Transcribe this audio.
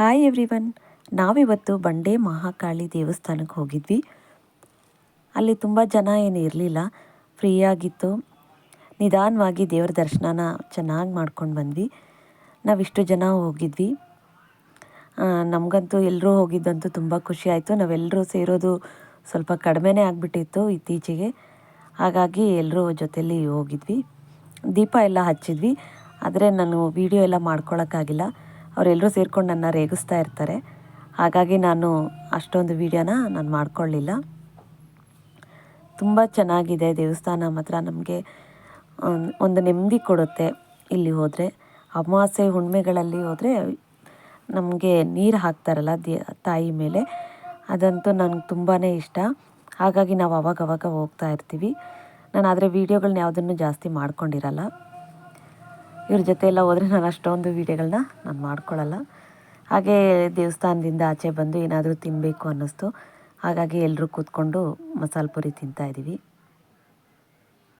Hi everyone ನಾವಿವತ್ತು ಬಂಡೆ ಮಹಾಕಾಳಿ ದೇವಸ್ಥಾನಕ್ಕೆ ಹೋಗಿದ್ವಿ. ಅಲ್ಲಿ ತುಂಬ ಜನ ಏನು ಇರಲಿಲ್ಲ. ಫ್ರೀಯಾಗಿತ್ತು. ನಿಧಾನವಾಗಿ ದೇವ್ರ ದರ್ಶನನ ಚೆನ್ನಾಗಿ ಮಾಡ್ಕೊಂಡು ಬಂದ್ವಿ. ನಾವಿಷ್ಟು ಜನ ಹೋಗಿದ್ವಿ. ನಮಗಂತೂ ಎಲ್ಲರೂ ಹೋಗಿದ್ದಂತೂ ತುಂಬ ಖುಷಿ ಆಯಿತು. ನಾವೆಲ್ಲರೂ ಸೇರೋದು ಸ್ವಲ್ಪ ಕಡಿಮೆನೇ ಆಗಿಬಿಟ್ಟಿತ್ತು ಇತ್ತೀಚೆಗೆ. ಹಾಗಾಗಿ ಎಲ್ಲರೂ ಜೊತೆಯಲ್ಲಿ ಹೋಗಿದ್ವಿ. ದೀಪ ಎಲ್ಲ ಹಚ್ಚಿದ್ವಿ. ಆದರೆ ನಾನು ವೀಡಿಯೋ ಎಲ್ಲ ಮಾಡ್ಕೊಳಕ್ಕಾಗಿಲ್ಲ. ಅವರೆಲ್ಲರೂ ಸೇರ್ಕೊಂಡು ನನ್ನ ರೇಗಿಸ್ತಾ ಇರ್ತಾರೆ. ಹಾಗಾಗಿ ನಾನು ಅಷ್ಟೊಂದು ವೀಡಿಯೋನ ನಾನು ಮಾಡ್ಕೊಳ್ಳಿಲ್ಲ. ತುಂಬ ಚೆನ್ನಾಗಿದೆ ದೇವಸ್ಥಾನ ಮಾತ್ರ ನಮಗೆ ಒಂದು ನೆಮ್ಮದಿ ಕೊಡುತ್ತೆ ಇಲ್ಲಿ ಹೋದರೆ. ಅಮಾವಾಸ್ಯೆ ಹುಣ್ಮೆಗಳಲ್ಲಿ ಹೋದರೆ ನಮಗೆ ನೀರು ಹಾಕ್ತಾರಲ್ಲ ದೇ, ತಾಯಿ ಮೇಲೆ. ಅದಂತೂ ನನಗೆ ತುಂಬಾ ಇಷ್ಟ. ಹಾಗಾಗಿ ನಾವು ಅವಾಗ ಅವಾಗ ಹೋಗ್ತಾ ಇರ್ತೀವಿ. ನಾನು ಆದರೆ ವೀಡಿಯೋಗಳನ್ನ ಯಾವುದನ್ನು ಜಾಸ್ತಿ ಮಾಡ್ಕೊಂಡಿರಲ್ಲ. ಇವ್ರ ಜೊತೆ ಎಲ್ಲ ಹೋದರೆ ನಾನು ಅಷ್ಟೊಂದು ವೀಡಿಯೋಗಳನ್ನ ನಾನು ಮಾಡ್ಕೊಳ್ಳಲ್ಲ ಹಾಗೆ ದೇವಸ್ಥಾನದಿಂದ ಆಚೆ ಬಂದು ಏನಾದರೂ ತಿನ್ನಬೇಕು ಅನ್ನಿಸ್ತು. ಹಾಗಾಗಿ ಎಲ್ಲರೂ ಕೂತ್ಕೊಂಡು ಮಸಾಲೆ ಪುರಿ ತಿಂತಾ ಇದ್ದೀವಿ